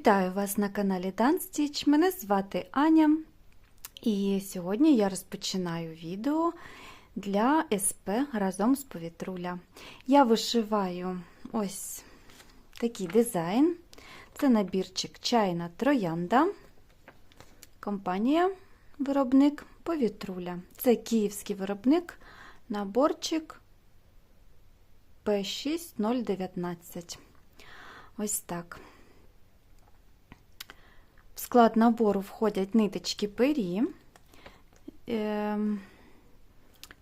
Вітаю вас на каналі Dance Мене звати Аня. І сьогодні я розпочинаю відео для СП разом з повітруля. Я вишиваю ось такий дизайн. Це набірчик чайна троянда. Компанія виробник повітруля. Це київський виробник, наборчик P6019. Ось так. Склад набору входять ниточки пері. Ем,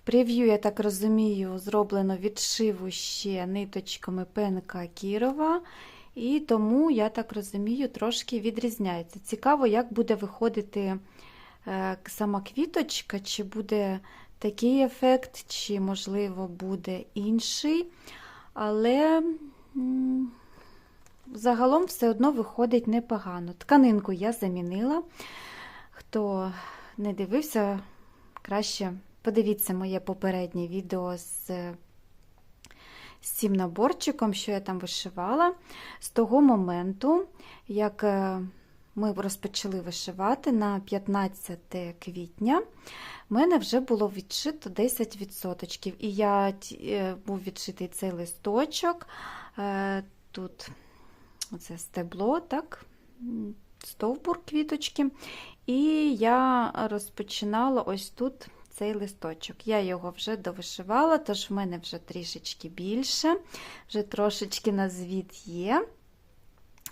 Прев'ю, я так розумію, зроблено відшиву ще ниточками ПНК Кірова, і тому, я так розумію, трошки відрізняється. Цікаво, як буде виходити е, сама квіточка, чи буде такий ефект, чи, можливо, буде інший. Але. Загалом все одно виходить непогано. Тканинку я замінила. Хто не дивився, краще подивіться моє попереднє відео з, з цим наборчиком, що я там вишивала. З того моменту, як е, ми розпочали вишивати на 15 квітня, в мене вже було відшито 10%. І я е, був відшитий цей листочок. Е, Тут Оце стебло, так, стовбур квіточки. І я розпочинала ось тут цей листочок. Я його вже довишивала, тож в мене вже трішечки більше, вже трошечки на звіт є.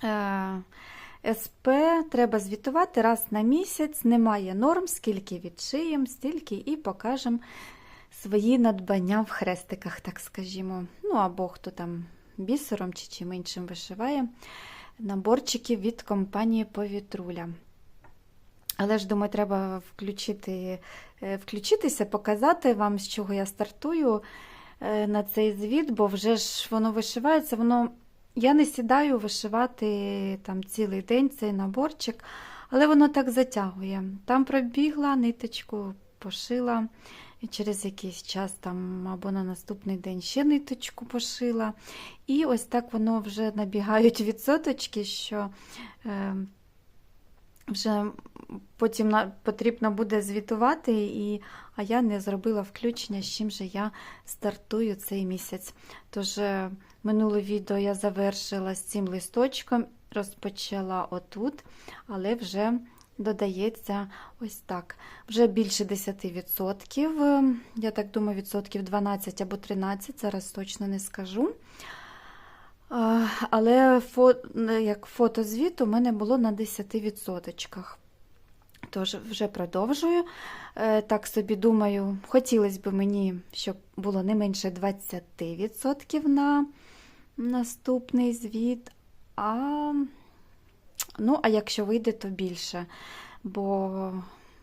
Е, СП треба звітувати раз на місяць, немає норм, скільки відшиємо, стільки і покажемо свої надбання в хрестиках, так скажімо. Ну, або хто там бісером чи чим іншим вишиває наборчики від компанії Повітруля. Але ж, думаю, треба включити, включитися, показати вам, з чого я стартую на цей звіт, бо вже ж воно вишивається, воно. Я не сідаю вишивати там цілий день цей наборчик, але воно так затягує. Там пробігла, ниточку пошила. І через якийсь час там або на наступний день ще ниточку пошила. І ось так воно вже набігають відсоточки, що е, вже потім на, потрібно буде звітувати, і, а я не зробила включення, з чим же я стартую цей місяць. Тож, е, минуле відео я завершила з цим листочком, розпочала отут, але вже додається ось так. Вже більше 10%. Я так думаю, відсотків 12 або 13, зараз точно не скажу. Але як фотозвіт у мене було на 10%. Тож, вже продовжую. Е, так собі думаю, хотілося б мені, щоб було не менше 20% на наступний звіт. А Ну, а якщо вийде, то більше. Бо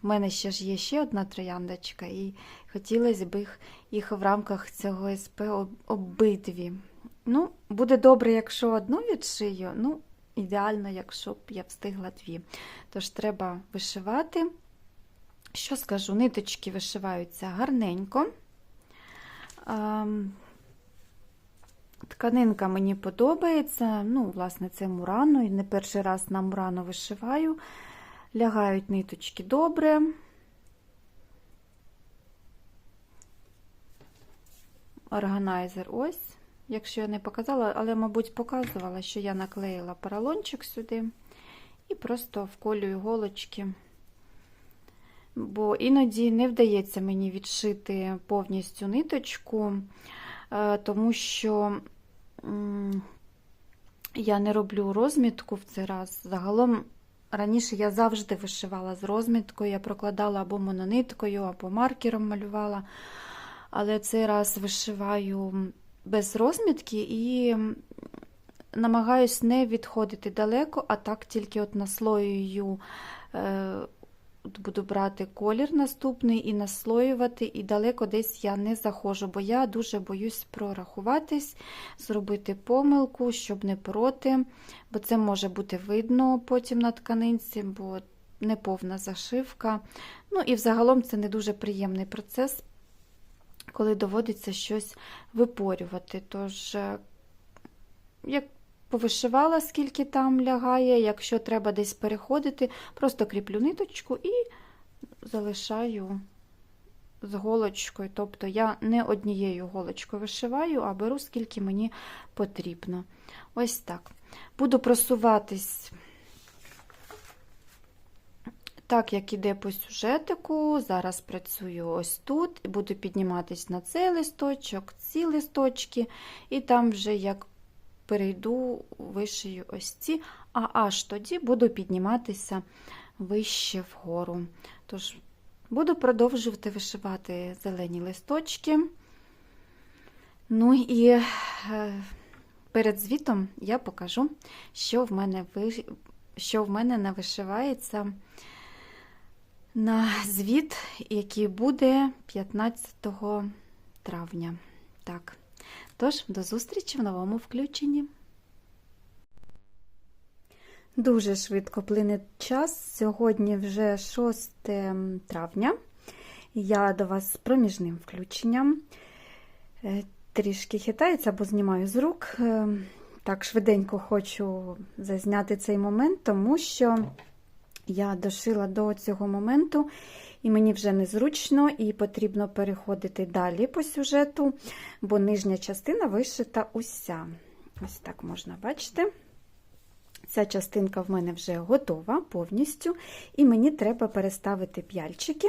в мене ще ж є ще одна трояндочка, і хотілося б їх, в рамках цього СП обидві. Ну, буде добре, якщо одну відшию, ну, ідеально, якщо б я встигла дві. Тож треба вишивати. Що скажу, ниточки вишиваються гарненько. Тканинка мені подобається. Ну, власне, це мурано. І не перший раз на мурано вишиваю. Лягають ниточки добре. Органайзер ось. Якщо я не показала, але, мабуть, показувала, що я наклеїла поролончик сюди і просто вколюю голочки. Бо іноді не вдається мені відшити повністю ниточку, е, тому що я не роблю розмітку в цей раз. Загалом, раніше я завжди вишивала з розміткою, я прокладала або монониткою, або маркером малювала. Але цей раз вишиваю без розмітки і намагаюсь не відходити далеко, а так тільки от наслоюю е, буду брати колір наступний і наслоювати, і далеко десь я не заходжу, бо я дуже боюсь прорахуватись, зробити помилку, щоб не проти, бо це може бути видно потім на тканинці, бо неповна зашивка. Ну і взагалом це не дуже приємний процес, коли доводиться щось випорювати. Тож, е, як повишивала, скільки там лягає. Якщо треба десь переходити, просто кріплю ниточку і залишаю з голочкою. Тобто я не однією голочкою вишиваю, а беру скільки мені потрібно. Ось так. Буду просуватись так, як іде по сюжетику. Зараз працюю ось тут, буду підніматись на цей листочок, ці листочки, і там вже як перейду, вишию ось ці, а аж тоді буду підніматися вище вгору. Тож, буду продовжувати вишивати зелені листочки. Ну і е, перед звітом я покажу, що в мене ви... що в мене навишивається на звіт, який буде 15 травня. Так. Тож, до зустрічі в новому включенні. Дуже швидко плине час. Сьогодні вже 6 травня. Я до вас з проміжним включенням. Е, Трішки хитається, бо знімаю з рук. Е, Так, швиденько хочу зазняти цей момент, тому що я дошила до цього моменту, і мені вже незручно, і потрібно переходити далі по сюжету, бо нижня частина вишита уся. Ось так можна бачити. Ця частинка в мене вже готова повністю, і мені треба переставити п'яльчики.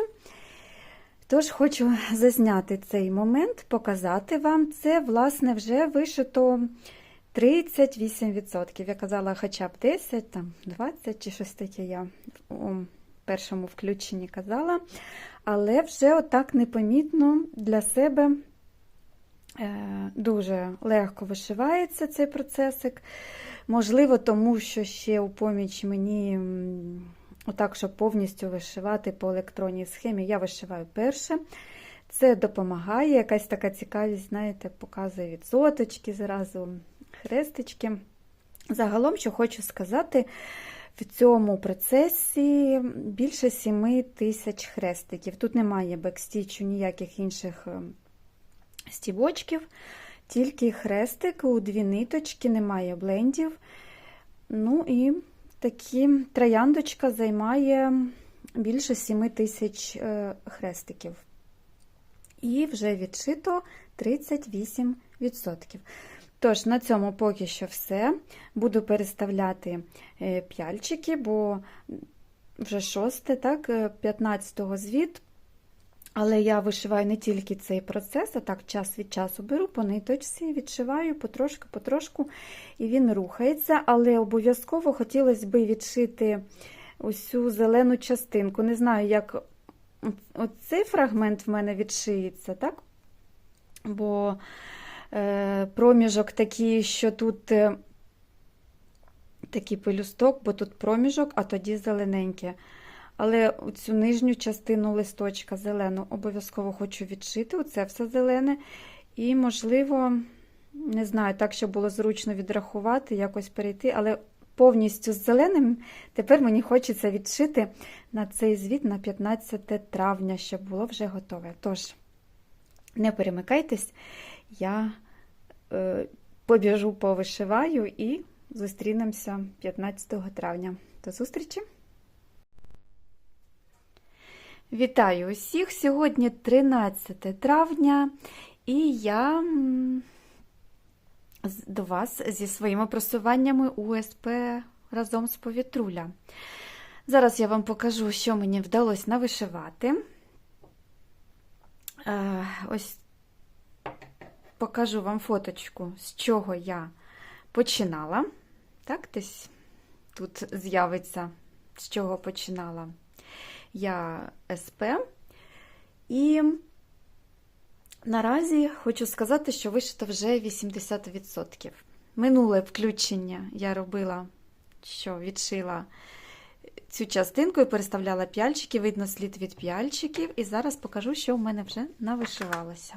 Тож, хочу зазняти цей момент, показати вам. Це, власне, вже вишито 38%. Я казала, хоча б 10, там 20 чи щось таке я першому включенні казала. Але вже отак непомітно для себе е, дуже легко вишивається цей процесик. Можливо, тому що ще у поміч мені, отак, щоб повністю вишивати по електронній схемі, я вишиваю перше. Це допомагає, якась така цікавість, знаєте, показує відсоточки зразу хрестички. Загалом, що хочу сказати, в цьому процесі більше 7 тисяч хрестиків. Тут немає бекстічу, ніяких інших стібочків, тільки хрестик у дві ниточки, немає блендів. Ну і такі трояндочка займає більше 7 тисяч е, хрестиків. І вже відшито 38%. Тож, на цьому поки що все. Буду переставляти е, п'яльчики, бо вже 6, так, 15-го звіт. Але я вишиваю не тільки цей процес, а так час від часу беру по ниточці, відшиваю потрошку-потрошку, і він рухається. Але обов'язково хотілося б відшити усю зелену частинку. Не знаю, як оцей фрагмент в мене відшиється, так? Бо Е, проміжок такий, що тут е, такий пелюсток, бо тут проміжок, а тоді зелененьке. Але цю нижню частину листочка зелену обов'язково хочу відшити, оце все зелене. І, можливо, не знаю, так, щоб було зручно відрахувати, якось перейти, але повністю з зеленим тепер мені хочеться відшити на цей звіт на 15 травня, щоб було вже готове. Тож, не перемикайтесь, я Е, побіжу, повишиваю і зустрінемося 15 травня. До зустрічі! Вітаю усіх! Сьогодні 13 травня, і я до вас зі своїми просуваннями УСП разом з повітруля. Зараз я вам покажу, що мені вдалося навишивати. Е, ось покажу вам фоточку, з чого я починала. Так, десь тут з'явиться, з чого починала я СП. І наразі хочу сказати, що вишито вже 80%. Минуле включення я робила, що відшила цю частинку і переставляла п'яльчики, видно слід від п'яльчиків, і зараз покажу, що в мене вже навишивалося.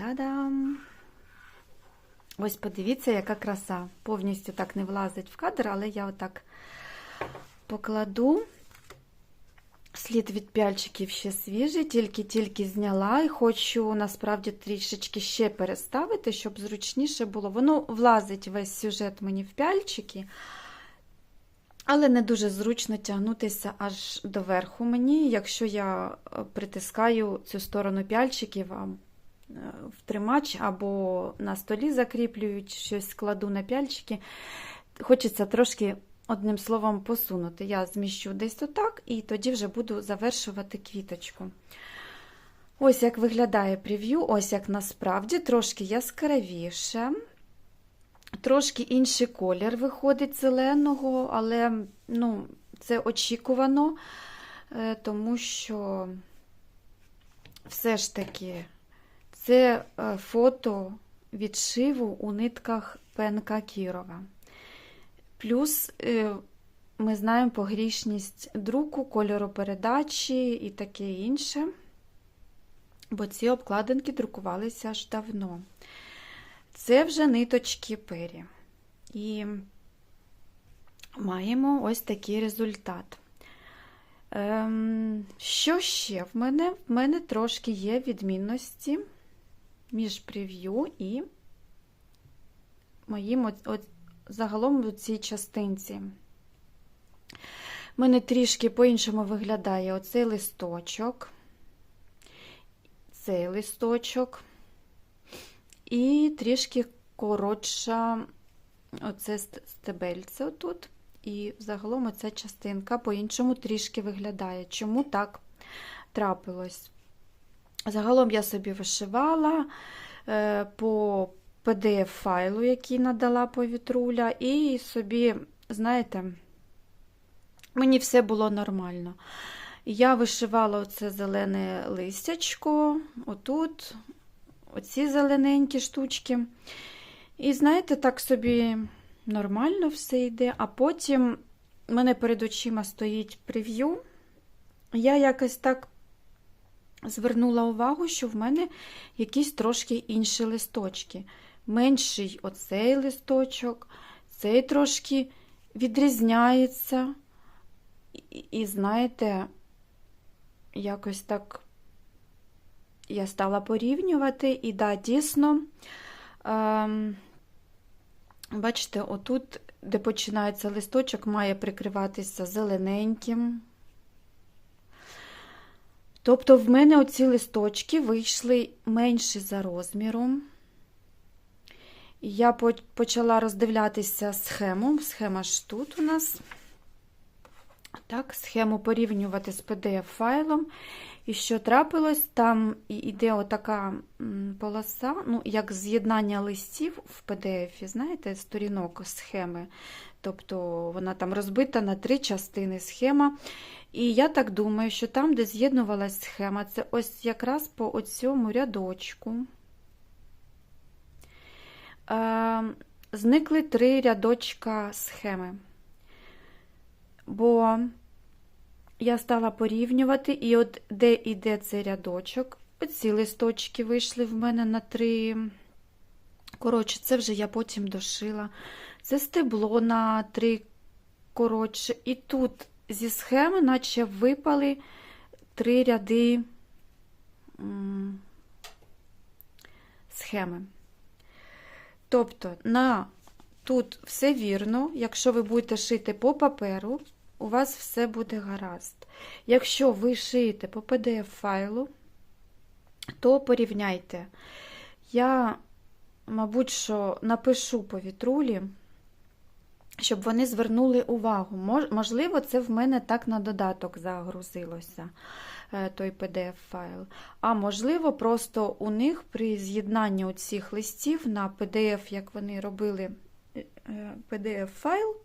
Та-дам! Ось подивіться, яка краса. Повністю так не влазить в кадр, але я отак покладу. Слід від пяльчиків ще свіжий, тільки-тільки зняла і хочу насправді трішечки ще переставити, щоб зручніше було. Воно влазить весь сюжет мені в пяльчики, але не дуже зручно тягнутися аж до верху мені, якщо я е, притискаю цю сторону пяльчиків в тримач або на столі закріплюють, щось кладу на пяльчики. Хочеться трошки одним словом посунути. Я зміщу десь отак, і тоді вже буду завершувати квіточку. Ось як виглядає прев'ю, ось як насправді, трошки яскравіше. Трошки інший колір виходить зеленого, але ну, це очікувано, е, тому що все ж таки це е, фото відшиву у нитках ПНК Кірова. Плюс е, ми знаємо погрішність друку, кольоропередачі і таке інше, бо ці обкладинки друкувалися аж давно. Це вже ниточки пері. І маємо ось такий результат. Ем, що ще в мене? В мене трошки є відмінності між прев'ю і моїм от, от, загалом у цій частинці. У мене трішки по-іншому виглядає оцей листочок, цей листочок, і трішки коротша оце стебельце отут. І загалом оця частинка по-іншому трішки виглядає. Чому так трапилось? Загалом я собі вишивала е, по PDF-файлу, який надала повітруля, і собі, знаєте, мені все було нормально. Я вишивала оце зелене листячко, отут, оці зелененькі штучки. І, знаєте, так собі нормально все йде, а потім в мене перед очима стоїть прев'ю. Я якось так звернула увагу, що в мене якісь трошки інші листочки. Менший оцей листочок, цей трошки відрізняється. І, і знаєте, якось так я стала порівнювати, і да, дійсно, ем, бачите, отут, де починається листочок, має прикриватися зелененьким. Тобто, в мене оці листочки вийшли менші за розміром. Я почала роздивлятися схему. Схема ж тут у нас. Так, Схему порівнювати з PDF-файлом. І що трапилось, там іде отака полоса, ну, як з'єднання листів в PDF, знаєте, сторінок схеми. Тобто вона там розбита на три частини схема. І я так думаю, що там, де з'єднувалась схема, це ось якраз по оцьому рядочку. Е, зникли три рядочка схеми. Бо я стала порівнювати, і от де йде цей рядочок, оці листочки вийшли в мене на три. Коротше, це вже я потім дошила. Це стебло на три коротше. І тут зі схеми, наче випали три ряди схеми. Тобто, на тут все вірно, якщо ви будете шити по паперу, у вас все буде гаразд. Якщо ви шиєте по PDF-файлу, то порівняйте. Я, мабуть, що напишу по вітрулі, щоб вони звернули увагу. Можливо, це в мене так на додаток загрузилося, е, той PDF-файл. А можливо, просто у них при з'єднанні цих листів на PDF, як вони робили е, PDF-файл,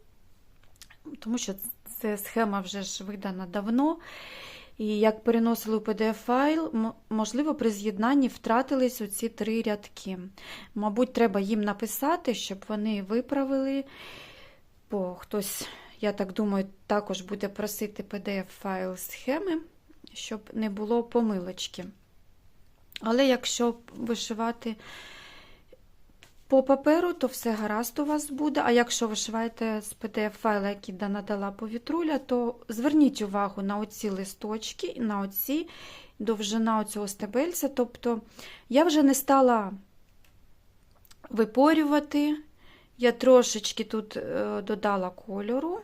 тому що це схема вже ж видана давно. І як переносили у PDF-файл, можливо, при з'єднанні втратились оці три рядки. Мабуть, треба їм написати, щоб вони виправили, бо хтось, я так думаю, також буде просити PDF-файл схеми, щоб не було помилочки. Але якщо вишивати по паперу, то все гаразд у вас буде. А якщо вишиваєте з PDF-файла, який да надала повітруля, то зверніть увагу на оці листочки на оці довжина оцього стебельця. Тобто я вже не стала випорювати. Я трошечки тут е, додала кольору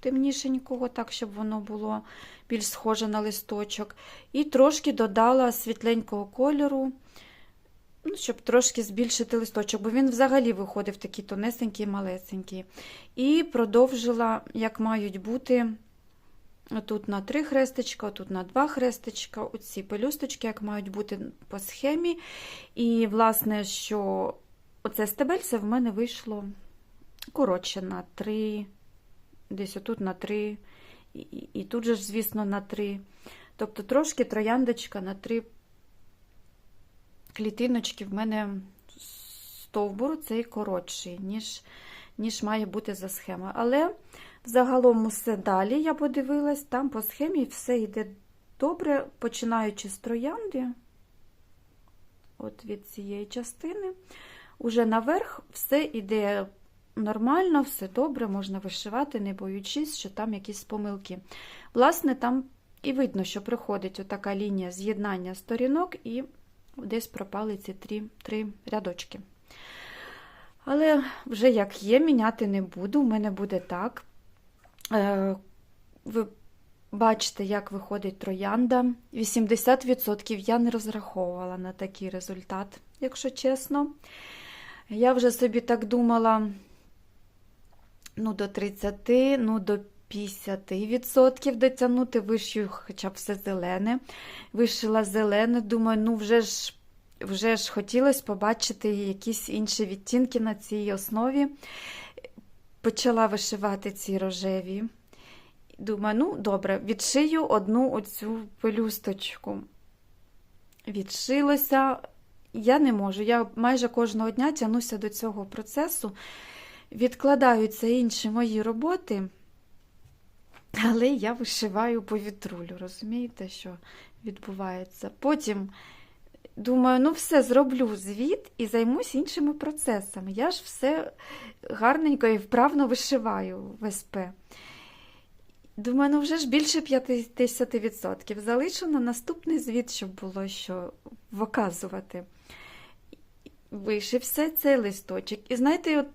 темнішенького, так, щоб воно було більш схоже на листочок. І трошки додала світленького кольору, ну, щоб трошки збільшити листочок, бо він взагалі виходив такий тонесенький, малесенький. І продовжила, як мають бути. Тут на три хрестичка, тут на два хрестичка, оці пелюсточки, як мають бути по схемі. І, власне, що оце стебельце в мене вийшло коротше на три, десь отут на три, і, і, тут же звісно, на три. Тобто трошки трояндочка на три клітиночки в мене стовбуру цей коротший, ніж, ніж має бути за схемою. Але загалом все далі я подивилась, там по схемі все йде добре, починаючи з троянди, от від цієї частини. Уже наверх все йде нормально, все добре, можна вишивати, не боючись, що там якісь помилки. Власне, там і видно, що приходить отака лінія з'єднання сторінок, і десь пропали ці три, три рядочки. Але вже як є, міняти не буду, у мене буде так. Е, Ви бачите, як виходить троянда. 80% я не розраховувала на такий результат, якщо чесно. Я вже собі так думала, ну, до 30, ну, до 50% дотягнути, вишию хоча б все зелене. Вишила зелене, думаю, ну вже ж вже ж хотілося побачити якісь інші відтінки на цій основі. Почала вишивати ці рожеві. Думаю, ну, добре, відшию одну оцю пелюсточку. Відшилося. Я не можу. Я майже кожного дня тягнуся до цього процесу. Відкладаються інші мої роботи, але я вишиваю повітрулю. Розумієте, що відбувається? Потім думаю, ну все, зроблю звіт і займусь іншими процесами. Я ж все гарненько і вправно вишиваю в СП. Думаю, ну вже ж більше 50%. Залишу на наступний звіт, щоб було що показувати. Вишився цей листочок. І знаєте, от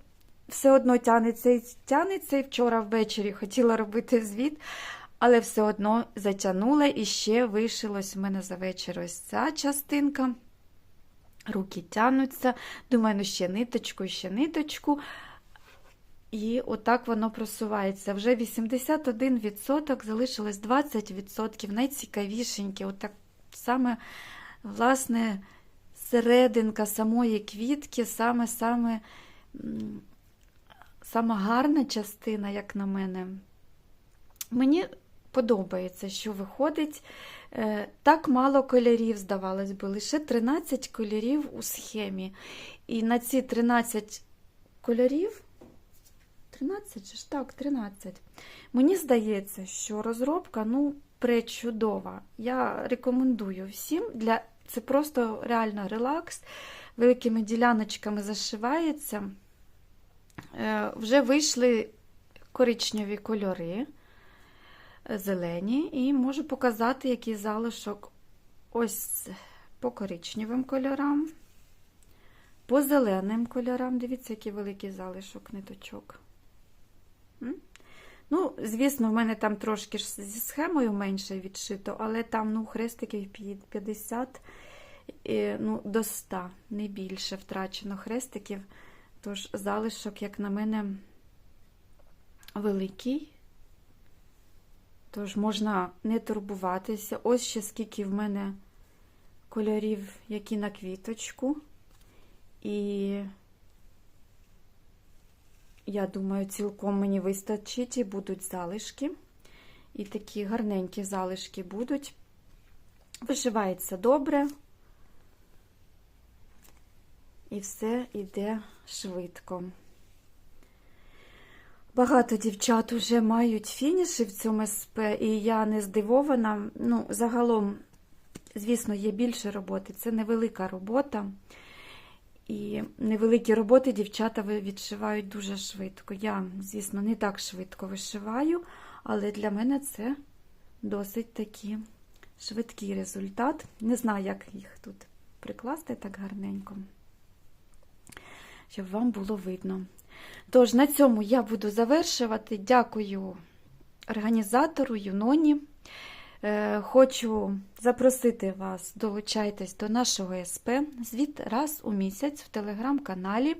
все одно тянеться і тянеться. І вчора ввечері хотіла робити звіт, але все одно затягнула і ще вишилось в мене за вечір ось ця частинка. Руки тянуться. Думаю, ну ще ниточку, ще ниточку. І отак воно просувається. Вже 81%, залишилось 20%, найцікавішеньке. Отак саме, власне, серединка самої квітки, саме саме гарна частина, як на мене. Мені подобається, що виходить. е, Так мало кольорів, здавалось би, лише 13 кольорів у схемі. І на ці 13 кольорів. 13 же ж так, 13. Мені здається, що розробка ну, пречудова. Я рекомендую всім. Для... Це просто реально релакс. Великими діляночками зашивається. Е, Вже вийшли коричневі кольори, е, зелені, і можу показати, який залишок ось по коричневим кольорам, по зеленим кольорам. Дивіться, який великий залишок ниточок. Ну, звісно, в мене там трошки зі схемою менше відшито, але там ну, хрестиків 50 ну, до 100, не більше втрачено хрестиків. Тож залишок, як на мене, великий. Тож можна не турбуватися. Ось ще скільки в мене кольорів, які на квіточку. І я думаю, цілком мені вистачить і будуть залишки. І такі гарненькі залишки будуть. Вишивається добре. І все йде швидко. Багато дівчат вже мають фініші в цьому СП, і я не здивована. Ну, загалом, звісно, є більше роботи, це невелика робота. І невеликі роботи дівчата відшивають дуже швидко. Я, звісно, не так швидко вишиваю, але для мене це досить такий швидкий результат. Не знаю, як їх тут прикласти так гарненько, щоб вам було видно. Тож, на цьому я буду завершувати. Дякую організатору Юноні. Е, Хочу запросити вас, долучайтесь до нашого СП. Звіт раз у місяць в телеграм-каналі.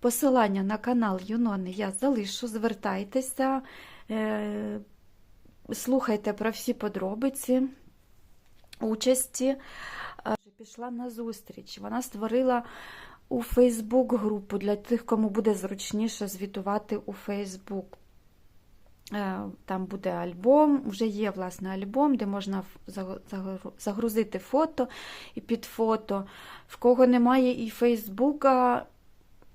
Посилання на канал Юнони я залишу. Звертайтеся, е, слухайте про всі подробиці участі. Е, Пішла на зустріч. Вона створила у Фейсбук групу для тих, кому буде зручніше звітувати у Фейсбук. Там буде альбом, вже є власне альбом, де можна загрузити фото і під фото. В кого немає і Фейсбука,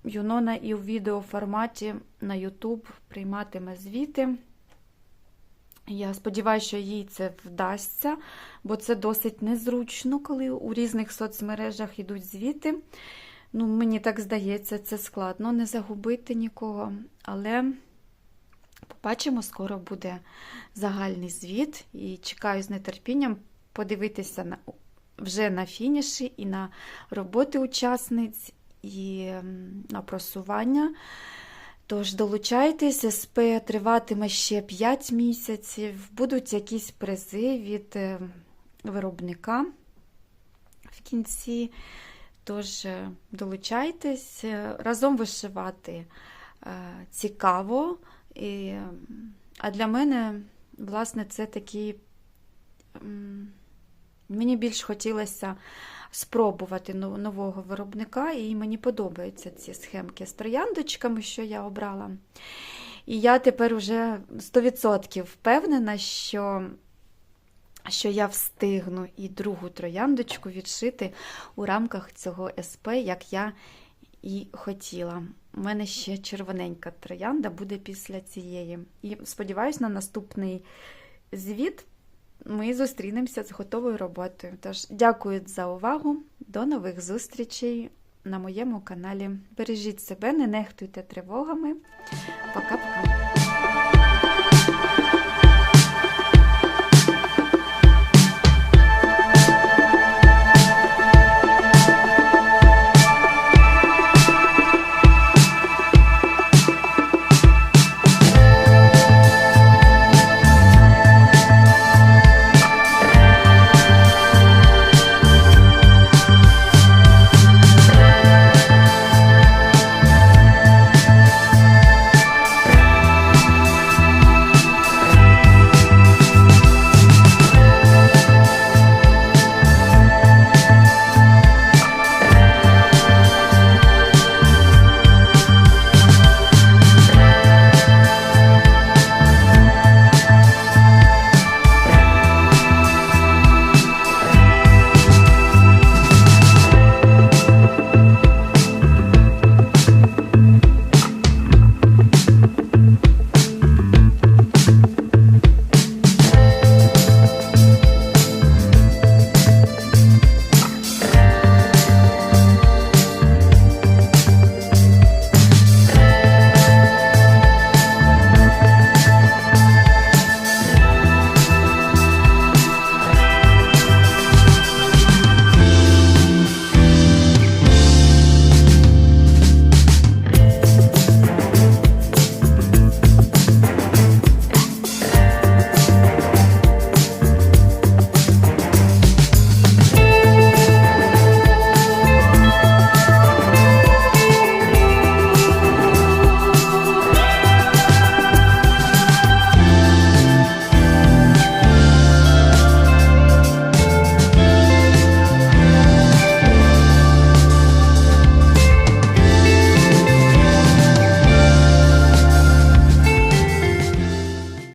Юнона і у відеоформаті на YouTube прийматиме звіти. Я сподіваюся, що їй це вдасться, бо це досить незручно, коли у різних соцмережах йдуть звіти. Ну, мені так здається, це складно не загубити нікого. Але побачимо, скоро буде загальний звіт і чекаю з нетерпінням подивитися на, вже на фініші і на роботи учасниць, і на просування. Тож долучайтесь, СП триватиме ще 5 місяців, будуть якісь призи від е, виробника в кінці. Тож е, долучайтесь, е, разом вишивати е, цікаво. І, а для мене, власне, це такий. м, Мені більш хотілося спробувати нового виробника, і мені подобаються ці схемки з трояндочками, що я обрала. І я тепер вже 100% впевнена, що, що я встигну і другу трояндочку відшити у рамках цього СП, як я і хотіла. У мене ще червоненька троянда буде після цієї. І сподіваюся, на наступний звіт ми зустрінемося з готовою роботою. Тож, дякую за увагу. До нових зустрічей на моєму каналі. Бережіть себе, не нехтуйте тривогами. Пока-пока.